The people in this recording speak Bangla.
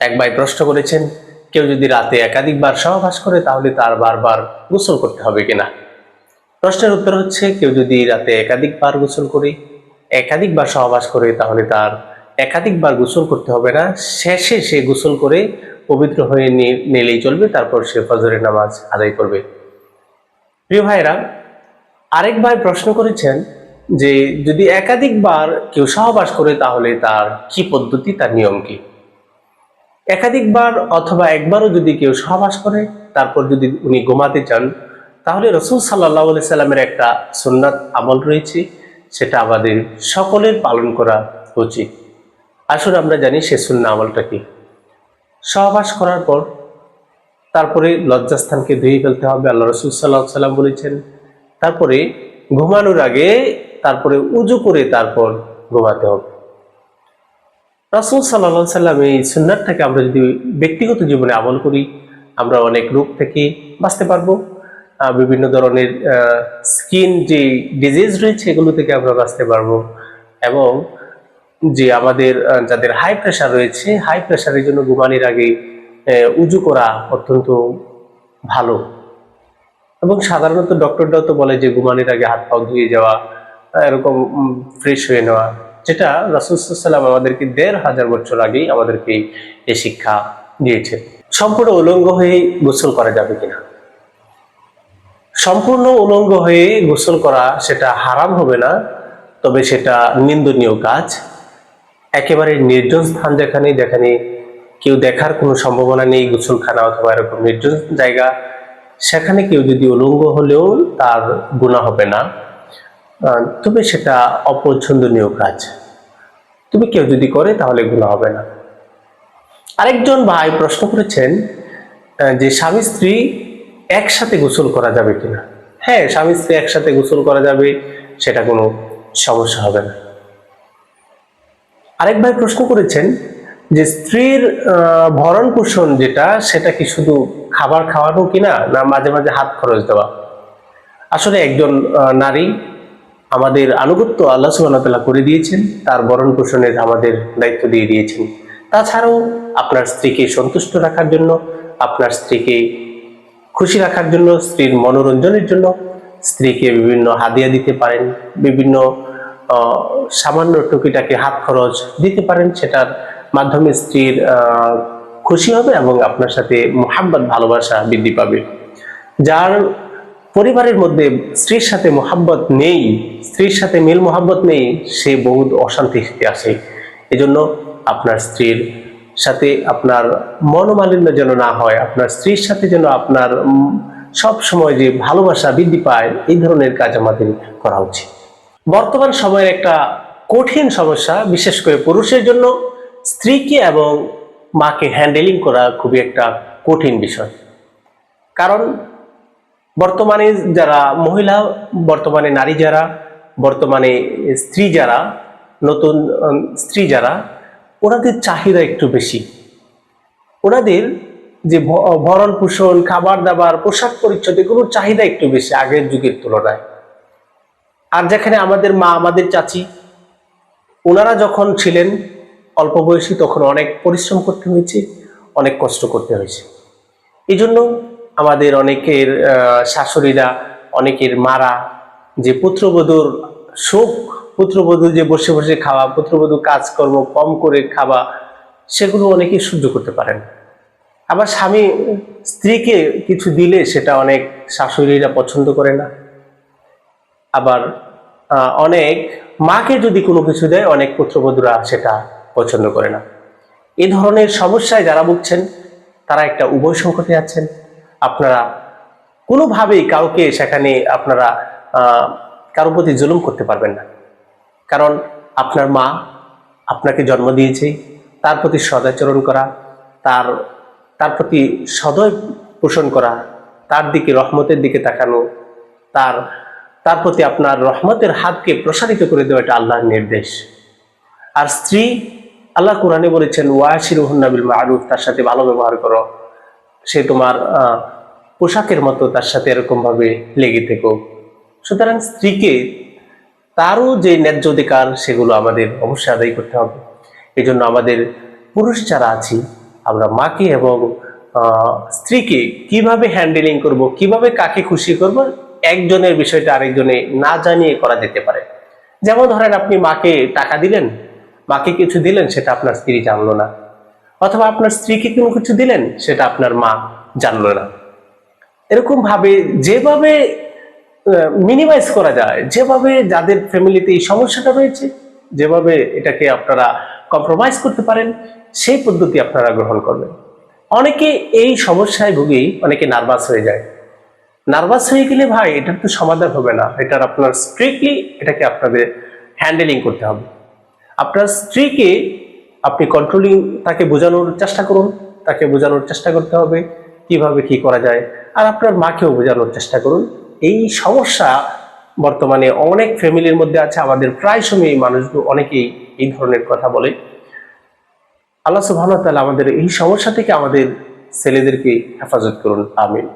এক ভাই প্রশ্ন করেছেন, কেউ যদি রাতে একাধিকবার সহবাস করে, তাহলে তার বারবার গোসল করতে হবে কিনা? প্রশ্নের উত্তর হচ্ছে, কেউ যদি রাতে একাধিকবার গোসল করে, একাধিকবার সহবাস করে, তাহলে তার একাধিকবার গোসল করতে হবে না। শেষে সে গোসল করে পবিত্র হয়ে নিলেই চলবে, তারপর সে ফজরের নামাজ আদায় করবে। প্রিয় ভাইরা আরেক ভাই প্রশ্ন করেছেন যে, যদি একাধিকবার কেউ সহবাস করে, তাহলে তার কি পদ্ধতি, তার নিয়ম কি? একাধিকবার অথবা একবারও যদি কেউ সহবাস করে, তারপর যদি উনি ঘুমাতে চান, তাহলে রসুল সাল্লাহ সাল্লামের একটা সুন্নাত আমল রয়েছে, সেটা আমাদের সকলের পালন করা উচিত। আসলে আমরা জানি সে সুন্না আমলটা কি। সহবাস করার পর তারপরে লজ্জাস্থানকে ধুয়ে ফেলতে হবে, আল্লাহ রসুল সাল্লাহ সাল্লাম বলেছেন। তারপরে ঘুমানোর আগে তারপরে উজু করে তারপর ঘুমাতে হবে। রাসুল সাল্লাহ সাল্লাম এই সুন্নাতটাকে আমরা যদি ব্যক্তিগত জীবনে আমল করি, আমরা অনেক রোগ থেকে বাঁচতে পারব। বিভিন্ন ধরনের স্কিন যে ডিজিজ রয়েছে এগুলো থেকে আমরা বাঁচতে পারব। এবং যে আমাদের যাদের হাই প্রেশার রয়েছে হাই প্রেশারের জন্য ঘুমানির আগে উজু করা অত্যন্ত ভালো। এবং সাধারণত ডক্টররাও তো বলে যে, ঘুমানির আগে হাত পাও ধুয়ে যাওয়া, এরকম ফ্রেশ হয়ে নেওয়া। যেটা রাসুলসাল্লাম আমাদেরকে দেড় হাজার বছর আগেই আমাদেরকে এই শিক্ষা দিয়েছে। সম্পূর্ণ উলঙ্গ হয়ে গোসল করা যাবে কিনা? সম্পূর্ণ উলঙ্গ হয়ে গোসল করা সেটা হারাম হবে না, তবে সেটা নিন্দনীয় কাজ। একেবারে নির্জন স্থান যেখানে যেখানে কেউ দেখার কোনো সম্ভাবনা নেই গোসলখানা অথবা এরকম নির্জন জায়গা, সেখানে কেউ যদি উলঙ্গ হলেও তার গুণা হবে না। তবে সেটা অপছন্দনীয় কাজ। তুমি কেউ যদি করে, তাহলে গুণা হবে না। আরেকজন ভাই প্রশ্ন করেছেন যে স্বামী স্ত্রী একসাথে গোসল করা যাবে কিনা? হ্যাঁ স্বামী স্ত্রী একসাথে গোসল করা যাবে, সেটা কোনো সমস্যা হবে না। আরেক ভাই প্রশ্ন করেছেন যে স্ত্রীর ভরণ পোষণ যেটা, সেটা কি শুধু খাবার খাওয়ানো কিনা, না মাঝে মাঝে হাত খরচ দেওয়া? আসলে একজন নারী আমাদের আনুগত্য আল্লাহ সুবাহতাল্লাহ করে দিয়েছেন, তার ভরণ পোষণের আমাদের দায়িত্ব দিয়ে দিয়েছেন। তাছাড়াও আপনার স্ত্রীকে সন্তুষ্ট রাখার জন্য, আপনার স্ত্রীকে খুশি রাখার জন্য, স্ত্রীর মনোরঞ্জনের জন্য স্ত্রীকে বিভিন্ন হাদিয়া দিতে পারেন, বিভিন্ন সামান্য টুকিটাকে হাত খরচ দিতে পারেন, সেটার মাধ্যমে স্ত্রীর খুশি হবে এবং আপনার সাথে মোহাব্বত, ভালোবাসা বৃদ্ধি পাবে। যার পরিবারের মধ্যে স্ত্রীর সাথে মোহাব্বত নেই, স্ত্রীর সাথে মিল মোহাব্বত নেই, সে বহুত অশান্তিতে আসে। এজন্য আপনার স্ত্রীর সাথে আপনার মনোমালিন্য যেন না হয়, আপনার স্ত্রীর সাথে যেন আপনার সব সময় যে ভালোবাসা বৃদ্ধি পায়, এই ধরনের কাজ আমাদের করা উচিত। বর্তমান সময়ের একটা কঠিন সমস্যা, বিশেষ করে পুরুষের জন্য স্ত্রীকে এবং মাকে হ্যান্ডেলিং করা খুবই একটা কঠিন বিষয়। কারণ বর্তমানে যারা মহিলা, বর্তমানে নারী যারা, বর্তমানে স্ত্রী যারা, নতুন স্ত্রী যারা, ওনাদের চাহিদা একটু বেশি। ওনাদের যে ভরণ পোষণ, খাবার দাবার, পোশাক পরিচ্ছদ, এগুলোর চাহিদা একটু বেশি আগের যুগের তুলনায়। আর যেখানে আমাদের মা, আমাদের চাচি, ওনারা যখন ছিলেন অল্প বয়সী, তখন অনেক পরিশ্রম করতে হয়েছে, অনেক কষ্ট করতে হয়েছে। এই জন্য আমাদের অনেকের শাশুড়িরা, অনেকের মারা, যে পুত্রবধূর শোক, পুত্রবধূ যে বসে বসে খাওয়া, পুত্রবধূ কাজকর্ম কম করে খাওয়া, সেগুলো অনেকেই সহ্য করতে পারেন আবার স্বামী, স্ত্রীকে কিছু দিলে সেটা অনেক শাশুড়িরা পছন্দ করে না। আবার অনেক মাকে যদি কোনো কিছু দেয়, অনেক পুত্রবধূরা সেটা পছন্দ করে না। এই ধরনের সমস্যায় যারা ভুগছেন, তারা একটা উভয় সংকটে আছেন। আপনারা কোনোভাবেই কাউকে সেখানে আপনারা কারোর প্রতি জুলুম করতে পারবেন না। কারণ আপনার মা আপনাকে জন্ম দিয়েছে, তার প্রতি সদাচরণ করা, তার তার প্রতি সদয় পোষণ করা, তার দিকে রহমতের দিকে তাকানো, তার তার প্রতি আপনার রহমতের হাতকে প্রসারিত করে দেওয়া এটা আল্লাহর নির্দেশ। আর স্ত্রী, আল্লাহ কোরআনে বলেছেন ওয়াশির নাবিল মারুফ তার সাথে ভালো ব্যবহার করো। সে তোমার পোশাকের মতো তার সাথে এরকম ভাবে লেগে থেকো। সুতরাং স্ত্রীকে তারও যে ন্যায্য অধিকার সেগুলো আমাদের অবশ্যই আদায় করতে হবে। এই জন্য আমাদের পুরুষ যারা আছি, আমরা মাকে এবং স্ত্রীকে কীভাবে হ্যান্ডেলিং করব, কীভাবে কাকে খুশি করব, একজনের বিষয়টা আরেকজনে না জানিয়ে করা যেতে পারে। যেমন ধরেন আপনি মাকে টাকা দিলেন, মাকে কিছু দিলেন, সেটা আপনার স্ত্রী জানলো না। অথবা আপনার স্ত্রীকে কোনো কিছু দিলেন, সেটা আপনার মা জানলো না। এরকম ভাবে যেভাবে মিনিমাইজ করা যায়, যেভাবে যাদের ফ্যামিলিতে এই সমস্যাটা রয়েছে, যেভাবে এটাকে আপনারা কম্প্রোমাইজ করতে পারেন, সেই পদ্ধতি আপনারা গ্রহণ করবেন। অনেকে এই সমস্যায় ভুগেই অনেকে নার্ভাস হয়ে যায়। নার্ভাস হয়ে গেলে ভাই, এটার তো সমাধান হবে না। এটার আপনার স্ট্রিক্টলি এটাকে আপনাদের হ্যান্ডেলিং করতে হবে। আপনার স্ত্রীকে আপনি কন্ট্রোলিং তাকে বোঝানোর চেষ্টা করুন, তাকে বোঝানোর চেষ্টা করতে হবে, কীভাবে কি করা যায়, আর আপনার মাকেও বোঝানোর চেষ্টা করুন। এই সমস্যা বর্তমানে অনেক ফ্যামিলির মধ্যে আছে, আমাদের প্রায় সময় মানুষগুলো অনেকেই এই ধরনের কথা বলে। আল্লাহ তাআলা আমাদের এই সমস্যা থেকে আমাদের ছেলেদেরকে হেফাজত করুন, আমিন।